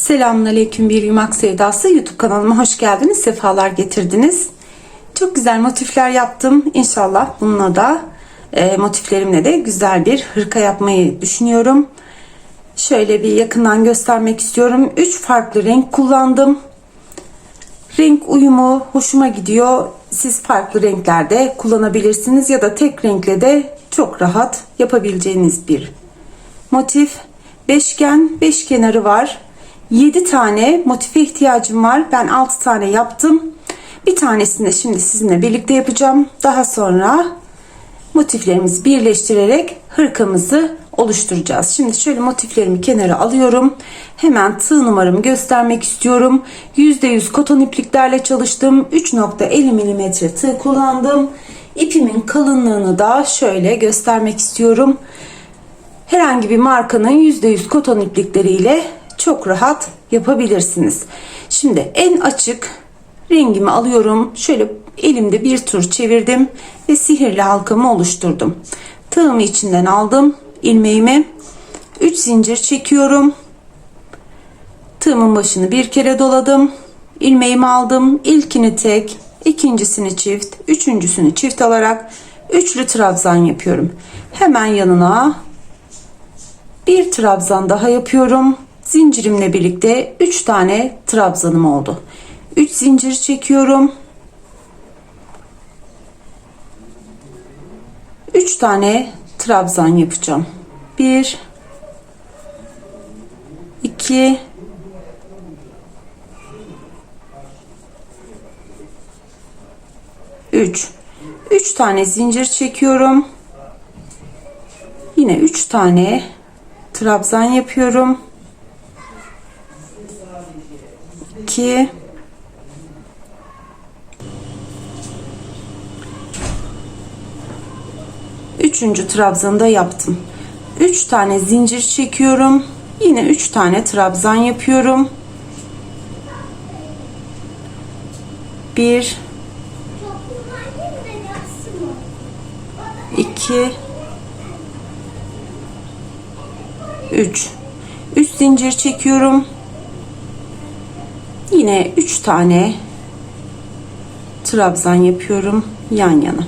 Selamünaleyküm bir yumak sevdası YouTube kanalıma hoş geldiniz. Sefalar getirdiniz. Çok güzel motifler yaptım. İnşallah bununla da e, motiflerimle de güzel bir hırka yapmayı düşünüyorum. Şöyle bir yakından göstermek istiyorum. 3 farklı renk kullandım. Renk uyumu hoşuma gidiyor. Siz farklı renklerde kullanabilirsiniz ya da tek renkle de çok rahat yapabileceğiniz bir motif. Beşgen, beş kenarı var. 7 tane motife ihtiyacım var. Ben 6 tane yaptım. Bir tanesini de şimdi sizinle birlikte yapacağım. Daha sonra motiflerimizi birleştirerek hırkamızı oluşturacağız. Şimdi şöyle motiflerimi kenara alıyorum. Hemen tığ numaramı göstermek istiyorum. %100 koton ipliklerle çalıştım. 3.50 mm tığ kullandım. İpimin kalınlığını da şöyle göstermek istiyorum. Herhangi bir markanın %100 koton iplikleriyle çok rahat yapabilirsiniz. Şimdi en açık rengimi alıyorum. Şöyle elimde bir tur çevirdim ve sihirli halkamı oluşturdum. Tığımı içinden aldım. ilmeğimi 3 zincir çekiyorum. Tığımın başını bir kere doladım. ilmeğimi aldım. İlkini tek, ikincisini çift, üçüncüsünü çift alarak üçlü trabzan yapıyorum. Hemen yanına bir trabzan daha yapıyorum. Zincirimle birlikte 3 tane trabzanım oldu. 3 zincir çekiyorum. 3 tane trabzan yapacağım. 1 2 3 3 tane zincir çekiyorum. Yine 3 tane trabzan yapıyorum. 2 Üçüncü trabzanı da yaptım. 3 tane zincir çekiyorum. Yine 3 tane trabzan yapıyorum. 1 2 3 3 zincir çekiyorum. Yine 3 tane trabzan yapıyorum yan yana.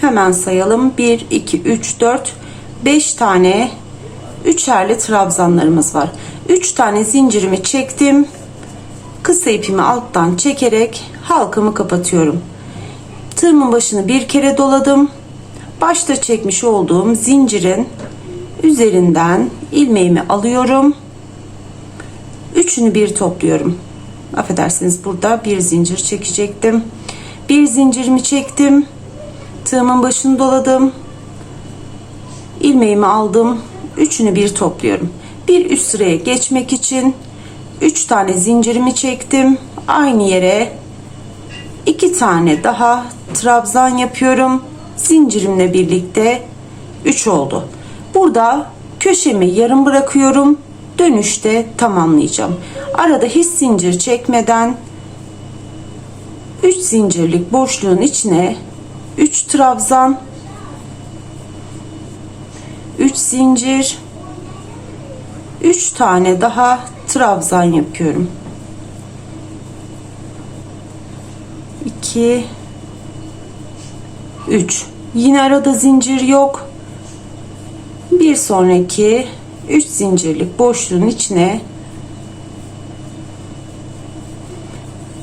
Hemen sayalım. 1 2 3 4 5 tane üçerli trabzanlarımız var. 3 tane zincirimi çektim. Kısa ipimi alttan çekerek halkamı kapatıyorum. Tığımın başını bir kere doladım. Başta çekmiş olduğum zincirin üzerinden ilmeğimi alıyorum. Üçünü bir topluyorum. Affedersiniz burada bir zincir çekecektim. Bir zincirimi çektim. Tığımın başını doladım. ilmeğimi aldım. Üçünü bir topluyorum. Bir üst sıraya geçmek için üç tane zincirimi çektim. Aynı yere iki tane daha trabzan yapıyorum. Zincirimle birlikte 3 oldu. Burada köşemi yarım bırakıyorum. Dönüşte tamamlayacağım. Arada hiç zincir çekmeden 3 zincirlik boşluğun içine 3 trabzan 3 zincir 3 tane daha trabzan yapıyorum. 2 3 yine arada zincir yok bir sonraki 3 zincirlik boşluğun içine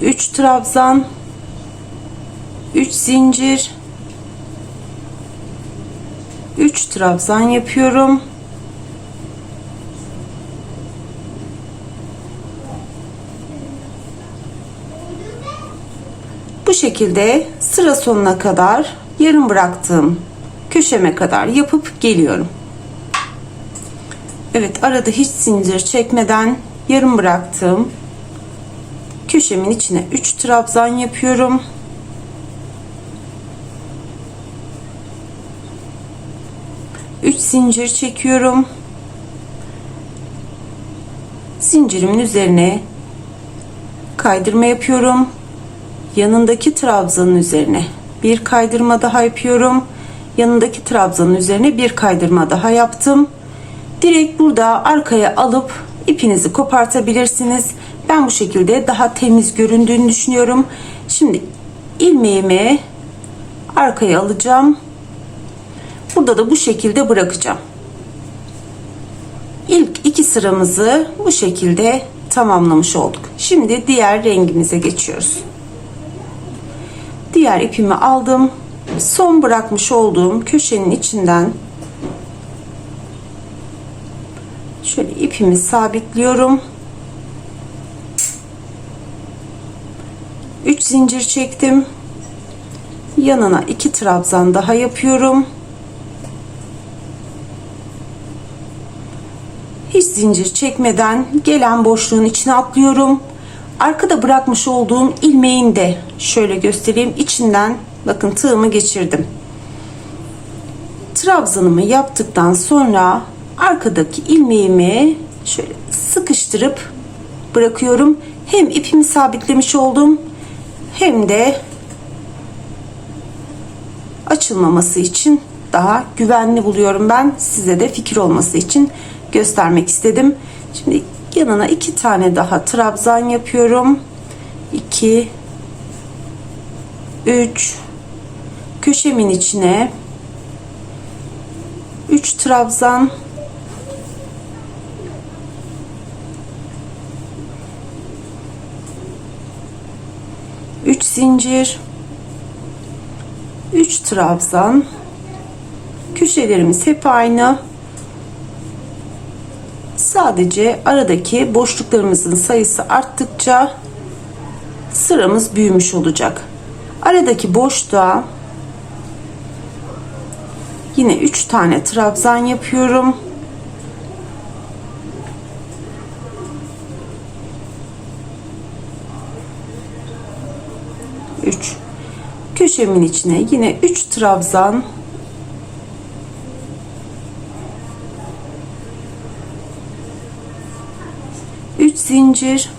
3 trabzan 3 zincir 3 trabzan yapıyorum. Bu şekilde sıra sonuna kadar yarım bıraktığım köşeme kadar yapıp geliyorum. Evet arada hiç zincir çekmeden yarım bıraktığım köşemin içine 3 trabzan yapıyorum. Üç zincir çekiyorum. Zincirimin üzerine kaydırma yapıyorum. Yanındaki trabzanın üzerine bir kaydırma daha yapıyorum. Yanındaki trabzanın üzerine bir kaydırma daha yaptım Direkt burada arkaya alıp ipinizi kopartabilirsiniz. Ben bu şekilde daha temiz göründüğünü düşünüyorum. Şimdi ilmeğimi arkaya alacağım. Burada da bu şekilde bırakacağım. İlk iki sıramızı bu şekilde tamamlamış olduk. Şimdi diğer rengimize geçiyoruz. Diğer ipimi aldım. Son bırakmış olduğum köşenin içinden şöyle ipimi sabitliyorum. 3 zincir çektim. Yanına 2 trabzan daha yapıyorum. Hiç zincir çekmeden gelen boşluğun içine atlıyorum. Arkada bırakmış olduğum ilmeğin de şöyle göstereyim içinden bakın tığımı geçirdim. Trabzanımı yaptıktan sonra arkadaki ilmeğimi şöyle sıkıştırıp bırakıyorum. Hem ipimi sabitlemiş oldum hem de açılmaması için daha güvenli buluyorum ben. Size de fikir olması için göstermek istedim. Şimdi yanına iki tane daha trabzan yapıyorum. 2 3 köşemin içine 3 trabzan üç zincir 3 trabzan. Köşelerimiz hep aynı. Sadece aradaki boşluklarımızın sayısı arttıkça sıramız büyümüş olacak. Aradaki boşluğa yine 3 tane trabzan yapıyorum köşemin içine yine 3 trabzan üç zincir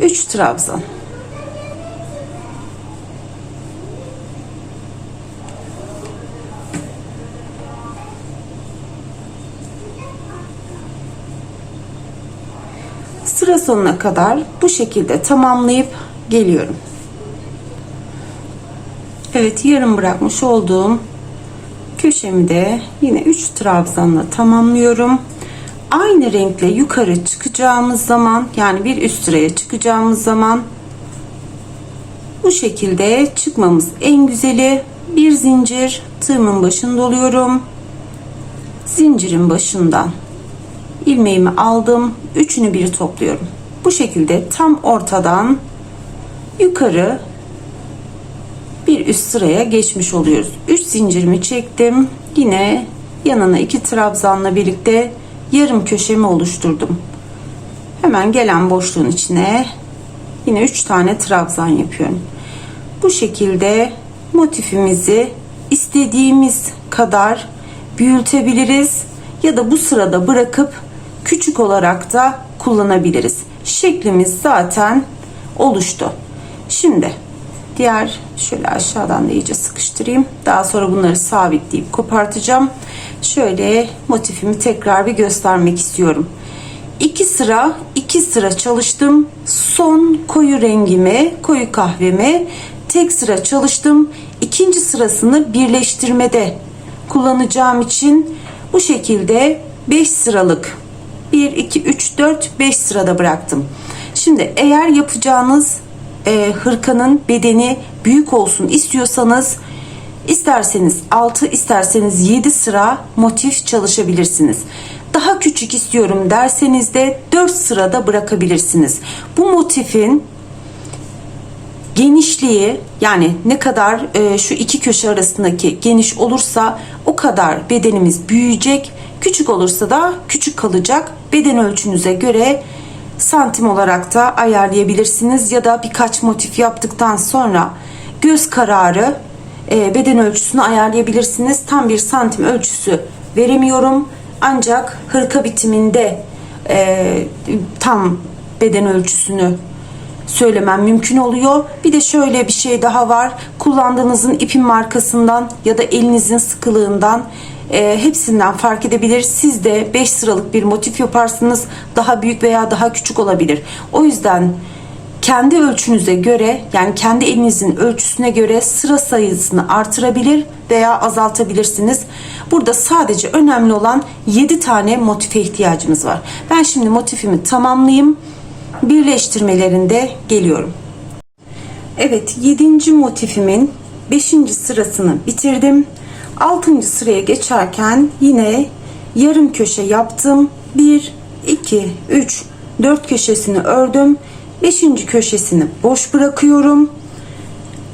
3 trabzan. Sıra sonuna kadar bu şekilde tamamlayıp geliyorum. Evet yarım bırakmış olduğum köşemi de yine 3 trabzanla tamamlıyorum. Aynı renkle yukarı çıkacağımız zaman yani bir üst sıraya çıkacağımız zaman bu şekilde çıkmamız en güzeli bir zincir tığımın başında oluyorum. Zincirin başından ilmeğimi aldım. Üçünü bir topluyorum. Bu şekilde tam ortadan yukarı bir üst sıraya geçmiş oluyoruz. 3 zincirimi çektim. Yine yanına iki trabzanla birlikte yarım köşemi oluşturdum. Hemen gelen boşluğun içine yine 3 tane trabzan yapıyorum. Bu şekilde motifimizi istediğimiz kadar büyütebiliriz ya da bu sırada bırakıp küçük olarak da kullanabiliriz. Şeklimiz zaten oluştu. Şimdi diğer şöyle aşağıdan da iyice sıkıştırayım. Daha sonra bunları sabitleyip kopartacağım. Şöyle motifimi tekrar bir göstermek istiyorum. İki sıra iki sıra çalıştım. Son koyu rengimi, koyu kahvemi tek sıra çalıştım. İkinci sırasını birleştirmede kullanacağım için bu şekilde 5 sıralık 1 2 3 4 5 sırada bıraktım. Şimdi eğer yapacağınız e, hırkanın bedeni büyük olsun istiyorsanız isterseniz 6 isterseniz 7 sıra motif çalışabilirsiniz. Daha küçük istiyorum derseniz de 4 sırada bırakabilirsiniz. Bu motifin genişliği yani ne kadar e, şu iki köşe arasındaki geniş olursa o kadar bedenimiz büyüyecek. Küçük olursa da küçük kalacak. Beden ölçünüze göre santim olarak da ayarlayabilirsiniz ya da birkaç motif yaptıktan sonra göz kararı e, beden ölçüsünü ayarlayabilirsiniz. Tam bir santim ölçüsü veremiyorum. Ancak hırka bitiminde e, tam beden ölçüsünü söylemem mümkün oluyor. Bir de şöyle bir şey daha var. Kullandığınızın ipin markasından ya da elinizin sıkılığından e, hepsinden fark edebilir. Siz de 5 sıralık bir motif yaparsınız. Daha büyük veya daha küçük olabilir. O yüzden kendi ölçünüze göre yani kendi elinizin ölçüsüne göre sıra sayısını artırabilir veya azaltabilirsiniz. Burada sadece önemli olan 7 tane motife ihtiyacımız var. Ben şimdi motifimi tamamlayayım. Birleştirmelerinde geliyorum. Evet 7. motifimin 5. sırasını bitirdim. 6. sıraya geçerken yine yarım köşe yaptım. 1, 2, 3, 4 köşesini ördüm. 5. köşesini boş bırakıyorum.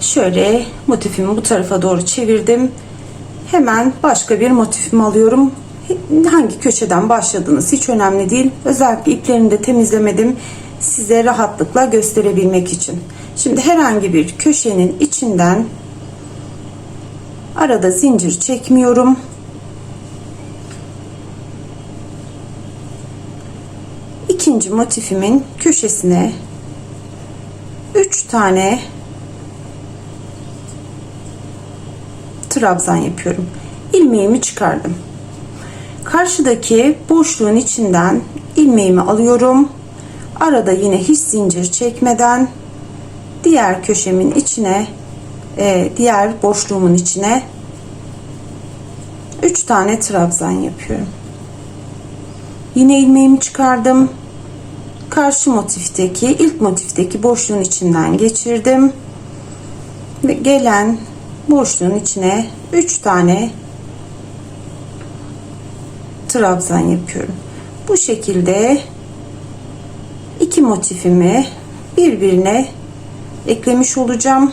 Şöyle motifimi bu tarafa doğru çevirdim. Hemen başka bir motifimi alıyorum. Hangi köşeden başladınız hiç önemli değil. Özellikle iplerini de temizlemedim. Size rahatlıkla gösterebilmek için. Şimdi herhangi bir köşenin içinden arada zincir çekmiyorum. İkinci motifimin köşesine 3 tane trabzan yapıyorum. ilmeğimi çıkardım. Karşıdaki boşluğun içinden ilmeğimi alıyorum. Arada yine hiç zincir çekmeden diğer köşemin içine e, diğer boşluğumun içine 3 tane trabzan yapıyorum. Yine ilmeğimi çıkardım. Karşı motifteki ilk motifteki boşluğun içinden geçirdim. Ve gelen boşluğun içine 3 tane trabzan yapıyorum. Bu şekilde iki motifimi birbirine eklemiş olacağım.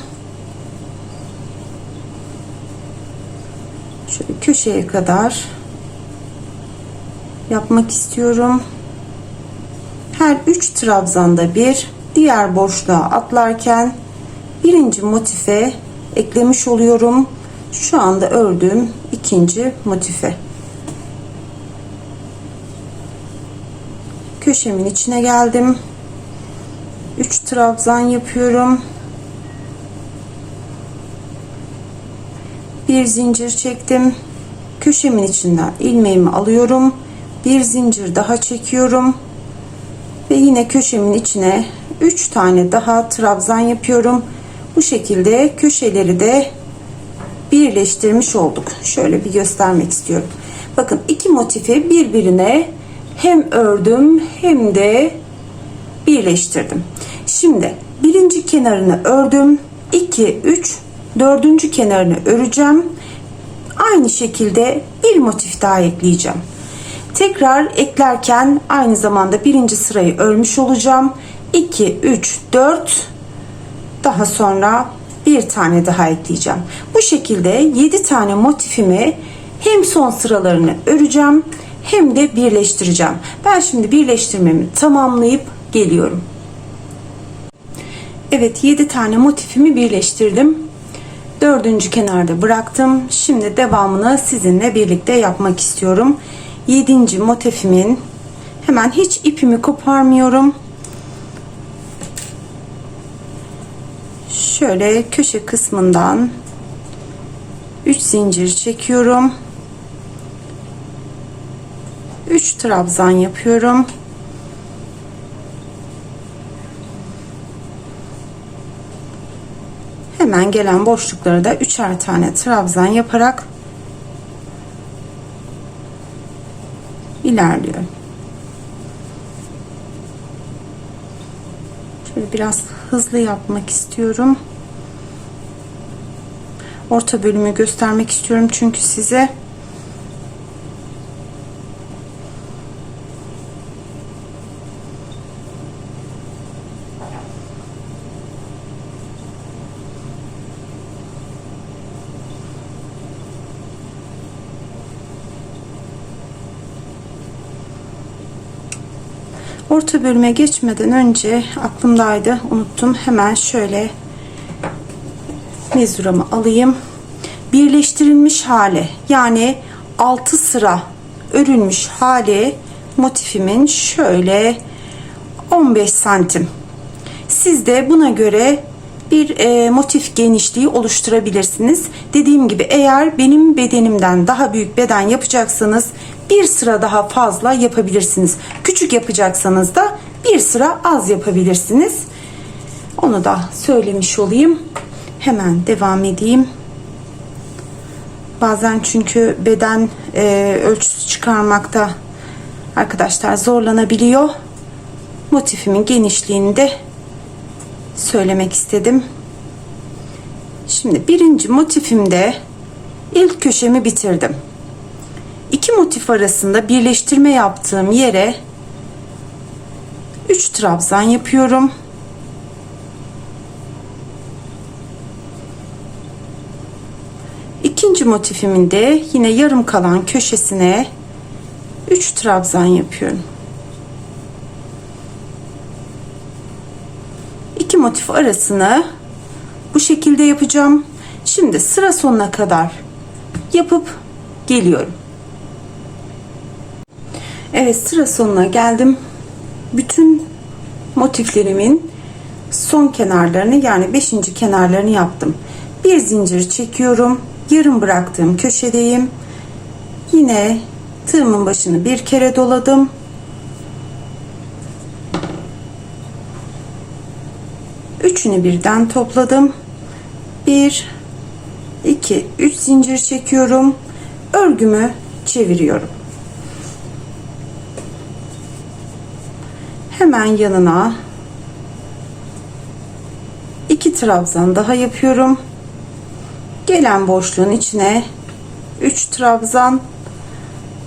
Şöyle köşeye kadar yapmak istiyorum. Her 3 trabzanda bir diğer boşluğa atlarken birinci motife eklemiş oluyorum. Şu anda ördüğüm ikinci motife. Köşemin içine geldim. 3 trabzan yapıyorum. Bir zincir çektim. Köşemin içinden ilmeğimi alıyorum. Bir zincir daha çekiyorum. Ve yine köşemin içine 3 tane daha trabzan yapıyorum. Bu şekilde köşeleri de birleştirmiş olduk. Şöyle bir göstermek istiyorum. Bakın iki motifi birbirine hem ördüm hem de birleştirdim. Şimdi birinci kenarını ördüm. 2, 3, dördüncü kenarını öreceğim. Aynı şekilde bir motif daha ekleyeceğim. Tekrar eklerken aynı zamanda birinci sırayı örmüş olacağım. 2, 3, 4 daha sonra bir tane daha ekleyeceğim. Bu şekilde 7 tane motifimi hem son sıralarını öreceğim hem de birleştireceğim. Ben şimdi birleştirmemi tamamlayıp geliyorum. Evet 7 tane motifimi birleştirdim. Dördüncü kenarda bıraktım. Şimdi devamını sizinle birlikte yapmak istiyorum. Yedinci motifimin hemen hiç ipimi koparmıyorum. Şöyle köşe kısmından 3 zincir çekiyorum. 3 trabzan yapıyorum. Hemen gelen boşlukları da üçer tane trabzan yaparak ilerliyorum. Şöyle biraz hızlı yapmak istiyorum. Orta bölümü göstermek istiyorum çünkü size Orta bölüme geçmeden önce aklımdaydı unuttum. Hemen şöyle mezuramı alayım. Birleştirilmiş hali yani 6 sıra örülmüş hali motifimin şöyle 15 santim. Siz de buna göre bir e, motif genişliği oluşturabilirsiniz. Dediğim gibi eğer benim bedenimden daha büyük beden yapacaksanız bir sıra daha fazla yapabilirsiniz. Küçük yapacaksanız da bir sıra az yapabilirsiniz. Onu da söylemiş olayım. Hemen devam edeyim. Bazen çünkü beden e, ölçüsü çıkarmakta arkadaşlar zorlanabiliyor. Motifimin genişliğini de söylemek istedim. Şimdi birinci motifimde ilk köşemi bitirdim. İki motif arasında birleştirme yaptığım yere 3 trabzan yapıyorum. İkinci motifimin de yine yarım kalan köşesine 3 trabzan yapıyorum. İki motif arasını bu şekilde yapacağım. Şimdi sıra sonuna kadar yapıp geliyorum. Evet sıra sonuna geldim. Bütün motiflerimin son kenarlarını yani 5. kenarlarını yaptım. Bir zincir çekiyorum. Yarım bıraktığım köşedeyim. Yine tığımın başını bir kere doladım. Üçünü birden topladım. 1 2 3 zincir çekiyorum. Örgümü çeviriyorum. Hemen yanına iki trabzan daha yapıyorum. Gelen boşluğun içine 3 trabzan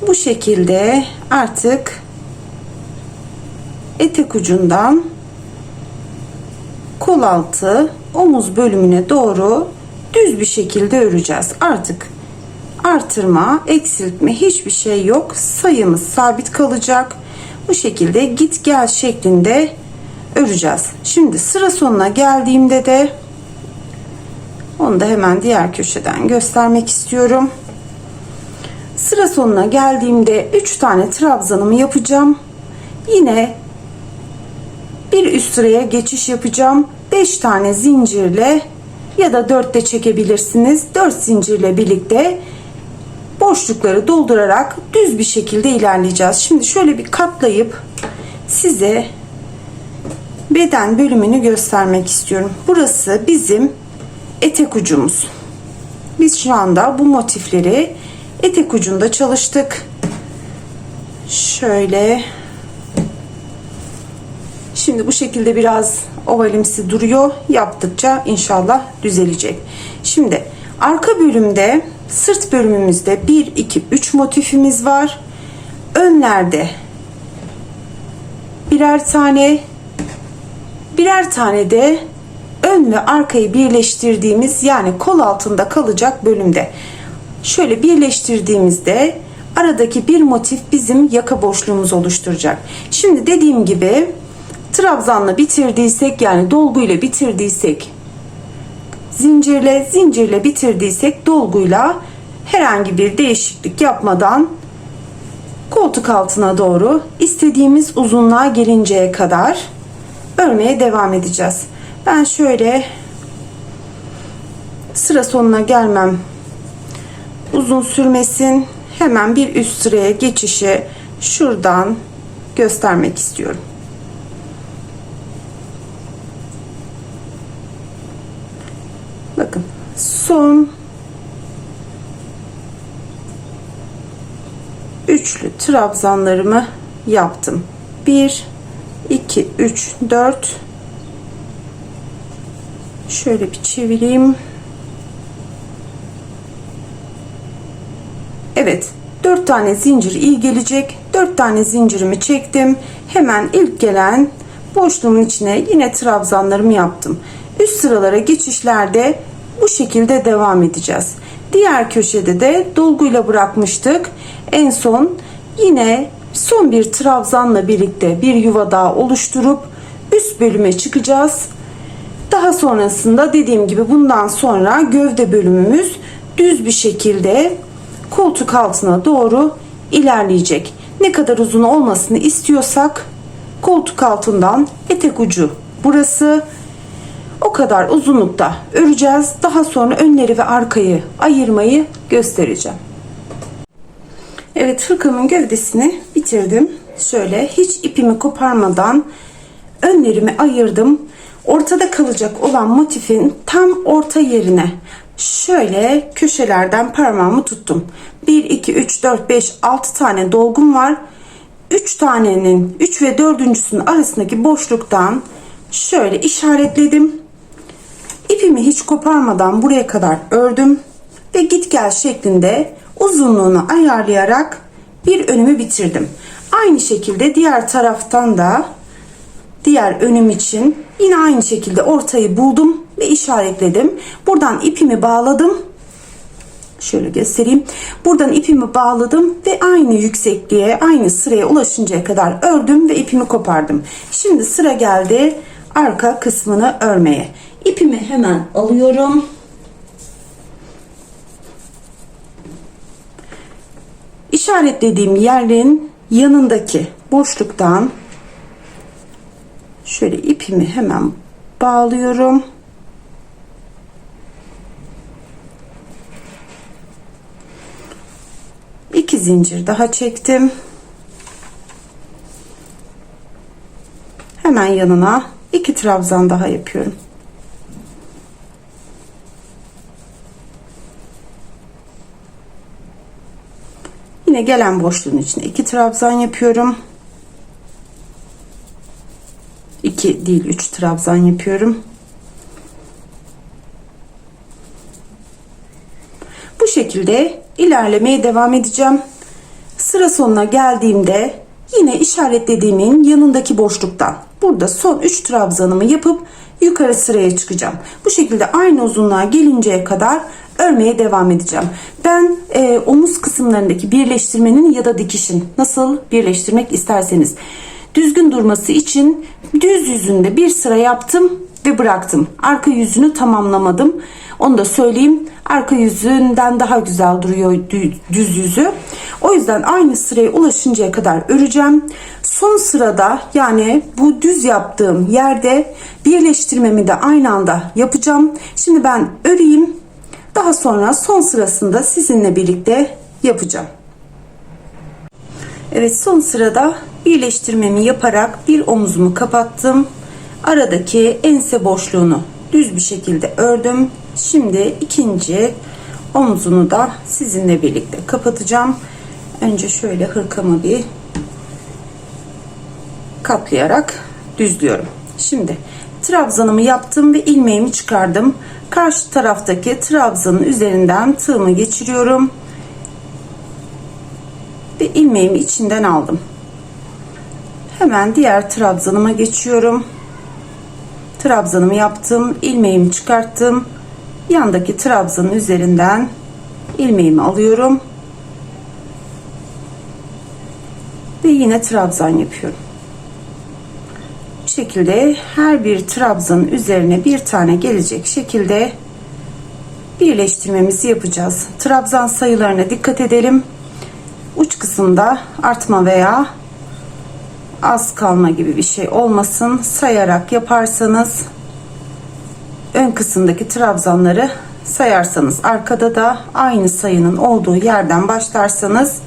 bu şekilde artık etek ucundan kol altı omuz bölümüne doğru düz bir şekilde öreceğiz. Artık artırma, eksiltme hiçbir şey yok. Sayımız sabit kalacak. Bu şekilde git gel şeklinde öreceğiz. Şimdi sıra sonuna geldiğimde de onu da hemen diğer köşeden göstermek istiyorum. Sıra sonuna geldiğimde 3 tane trabzanımı yapacağım. Yine bir üst sıraya geçiş yapacağım. 5 tane zincirle ya da 4 de çekebilirsiniz. 4 zincirle birlikte boşlukları doldurarak düz bir şekilde ilerleyeceğiz. Şimdi şöyle bir katlayıp size beden bölümünü göstermek istiyorum. Burası bizim etek ucumuz. Biz şu anda bu motifleri etek ucunda çalıştık. Şöyle Şimdi bu şekilde biraz ovalimsi duruyor. Yaptıkça inşallah düzelecek. Şimdi arka bölümde sırt bölümümüzde 1 2 3 motifimiz var. Önlerde birer tane birer tane de ön ve arkayı birleştirdiğimiz yani kol altında kalacak bölümde. Şöyle birleştirdiğimizde aradaki bir motif bizim yaka boşluğumuz oluşturacak. Şimdi dediğim gibi trabzanla bitirdiysek yani dolguyla bitirdiysek zincirle zincirle bitirdiysek dolguyla herhangi bir değişiklik yapmadan koltuk altına doğru istediğimiz uzunluğa gelinceye kadar örmeye devam edeceğiz. Ben şöyle sıra sonuna gelmem uzun sürmesin hemen bir üst sıraya geçişi şuradan göstermek istiyorum. Bakın son üçlü trabzanlarımı yaptım. 1 2 3 4 şöyle bir çevireyim. Evet 4 tane zincir iyi gelecek. 4 tane zincirimi çektim. Hemen ilk gelen boşluğumun içine yine trabzanlarımı yaptım. Üst sıralara geçişlerde bu şekilde devam edeceğiz. Diğer köşede de dolguyla bırakmıştık. En son yine son bir trabzanla birlikte bir yuva daha oluşturup üst bölüme çıkacağız. Daha sonrasında dediğim gibi bundan sonra gövde bölümümüz düz bir şekilde koltuk altına doğru ilerleyecek. Ne kadar uzun olmasını istiyorsak koltuk altından etek ucu burası O kadar uzunlukta öreceğiz. Daha sonra önleri ve arkayı ayırmayı göstereceğim. Evet hırkamın gövdesini bitirdim. Şöyle hiç ipimi koparmadan önlerimi ayırdım. Ortada kalacak olan motifin tam orta yerine şöyle köşelerden parmağımı tuttum. 1, 2, 3, 4, 5, 6 tane dolgum var. 3 tanenin 3 ve 4.sünün arasındaki boşluktan şöyle işaretledim. İpimi hiç koparmadan buraya kadar ördüm ve git gel şeklinde uzunluğunu ayarlayarak bir önümü bitirdim. Aynı şekilde diğer taraftan da diğer önüm için yine aynı şekilde ortayı buldum ve işaretledim. Buradan ipimi bağladım. Şöyle göstereyim. Buradan ipimi bağladım ve aynı yüksekliğe, aynı sıraya ulaşıncaya kadar ördüm ve ipimi kopardım. Şimdi sıra geldi arka kısmını örmeye. İpimi hemen alıyorum. İşaretlediğim yerin yanındaki boşluktan şöyle ipimi hemen bağlıyorum. İki zincir daha çektim. Hemen yanına iki trabzan daha yapıyorum. Yine gelen boşluğun içine iki trabzan yapıyorum. 2 değil 3 trabzan yapıyorum. Bu şekilde ilerlemeye devam edeceğim. Sıra sonuna geldiğimde yine işaretlediğimin yanındaki boşluktan burada son 3 trabzanımı yapıp yukarı sıraya çıkacağım. Bu şekilde aynı uzunluğa gelinceye kadar örmeye devam edeceğim. Ben e, omuz kısımlarındaki birleştirmenin ya da dikişin nasıl birleştirmek isterseniz düzgün durması için düz yüzünde bir sıra yaptım ve bıraktım. Arka yüzünü tamamlamadım. Onu da söyleyeyim. Arka yüzünden daha güzel duruyor düz yüzü. O yüzden aynı sıraya ulaşıncaya kadar öreceğim. Son sırada yani bu düz yaptığım yerde birleştirmemi de aynı anda yapacağım. Şimdi ben öreyim. Daha sonra son sırasında sizinle birlikte yapacağım. Evet son sırada birleştirmemi yaparak bir omuzumu kapattım. Aradaki ense boşluğunu düz bir şekilde ördüm. Şimdi ikinci omzunu da sizinle birlikte kapatacağım. Önce şöyle hırkamı bir katlayarak düzlüyorum. Şimdi trabzanımı yaptım ve ilmeğimi çıkardım. Karşı taraftaki trabzanın üzerinden tığımı geçiriyorum. Ve ilmeğimi içinden aldım. Hemen diğer trabzanıma geçiyorum. Trabzanımı yaptım. ilmeğimi çıkarttım. Yandaki trabzanın üzerinden ilmeğimi alıyorum. Ve yine trabzan yapıyorum. Şekilde her bir trabzanın üzerine bir tane gelecek şekilde birleştirmemizi yapacağız. Trabzan sayılarına dikkat edelim. Uç kısımda artma veya az kalma gibi bir şey olmasın. Sayarak yaparsanız ön kısımdaki trabzanları sayarsanız arkada da aynı sayının olduğu yerden başlarsanız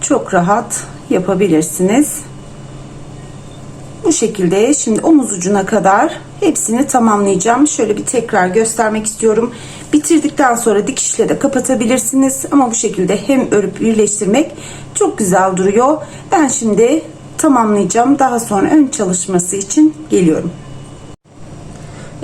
çok rahat yapabilirsiniz. Bu şekilde şimdi omuz ucuna kadar hepsini tamamlayacağım. Şöyle bir tekrar göstermek istiyorum. Bitirdikten sonra dikişle de kapatabilirsiniz. Ama bu şekilde hem örüp birleştirmek çok güzel duruyor. Ben şimdi tamamlayacağım. Daha sonra ön çalışması için geliyorum.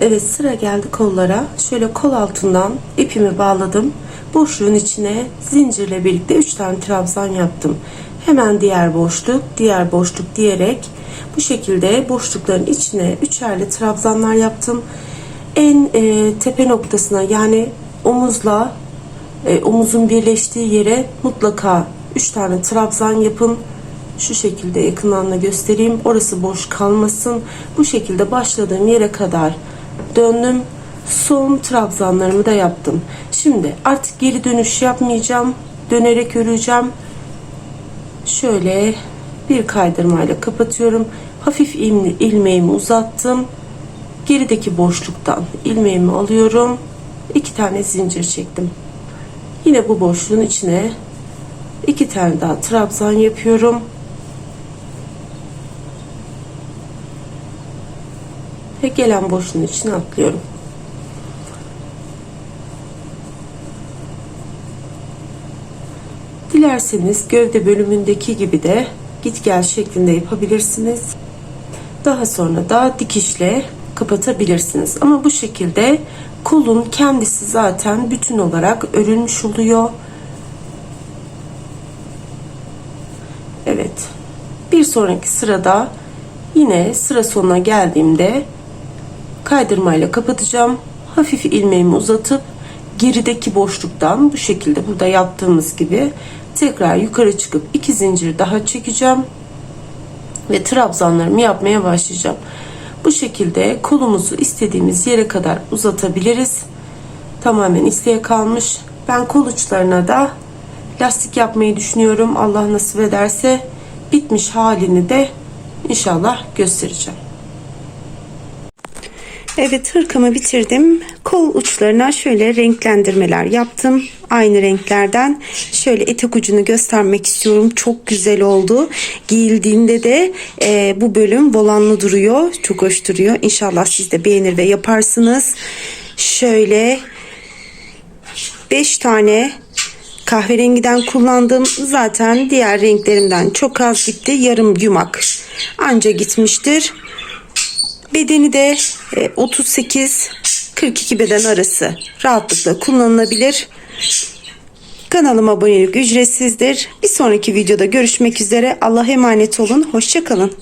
Evet sıra geldi kollara. Şöyle kol altından ipimi bağladım. Boşluğun içine zincirle birlikte 3 tane trabzan yaptım. Hemen diğer boşluk, diğer boşluk diyerek bu şekilde boşlukların içine üçerli trabzanlar yaptım. En e, tepe noktasına yani omuzla e, omuzun birleştiği yere mutlaka 3 tane trabzan yapın. Şu şekilde yakından da göstereyim. Orası boş kalmasın. Bu şekilde başladığım yere kadar döndüm. Son trabzanlarımı da yaptım. Şimdi artık geri dönüş yapmayacağım. Dönerek öreceğim. Şöyle bir kaydırmayla kapatıyorum. Hafif ilmeğimi uzattım gerideki boşluktan ilmeğimi alıyorum. iki tane zincir çektim. Yine bu boşluğun içine iki tane daha trabzan yapıyorum. Ve gelen boşluğun içine atlıyorum. Dilerseniz gövde bölümündeki gibi de git gel şeklinde yapabilirsiniz. Daha sonra da dikişle kapatabilirsiniz. Ama bu şekilde kolun kendisi zaten bütün olarak örülmüş oluyor. Evet. Bir sonraki sırada yine sıra sonuna geldiğimde kaydırmayla kapatacağım. Hafif ilmeğimi uzatıp gerideki boşluktan bu şekilde burada yaptığımız gibi tekrar yukarı çıkıp iki zincir daha çekeceğim ve trabzanlarımı yapmaya başlayacağım. Bu şekilde kolumuzu istediğimiz yere kadar uzatabiliriz. Tamamen isteğe kalmış. Ben kol uçlarına da lastik yapmayı düşünüyorum. Allah nasip ederse bitmiş halini de inşallah göstereceğim. Evet hırkamı bitirdim. Kol uçlarına şöyle renklendirmeler yaptım. Aynı renklerden şöyle etek ucunu göstermek istiyorum. Çok güzel oldu. Giyildiğinde de e, bu bölüm volanlı duruyor. Çok hoş duruyor. İnşallah siz de beğenir ve yaparsınız. Şöyle 5 tane kahverengiden kullandım. Zaten diğer renklerimden çok az gitti. Yarım yumak anca gitmiştir. Bedeni de e, 38-42 beden arası rahatlıkla kullanılabilir. Kanalıma abonelik ücretsizdir. Bir sonraki videoda görüşmek üzere. Allah'a emanet olun. Hoşçakalın.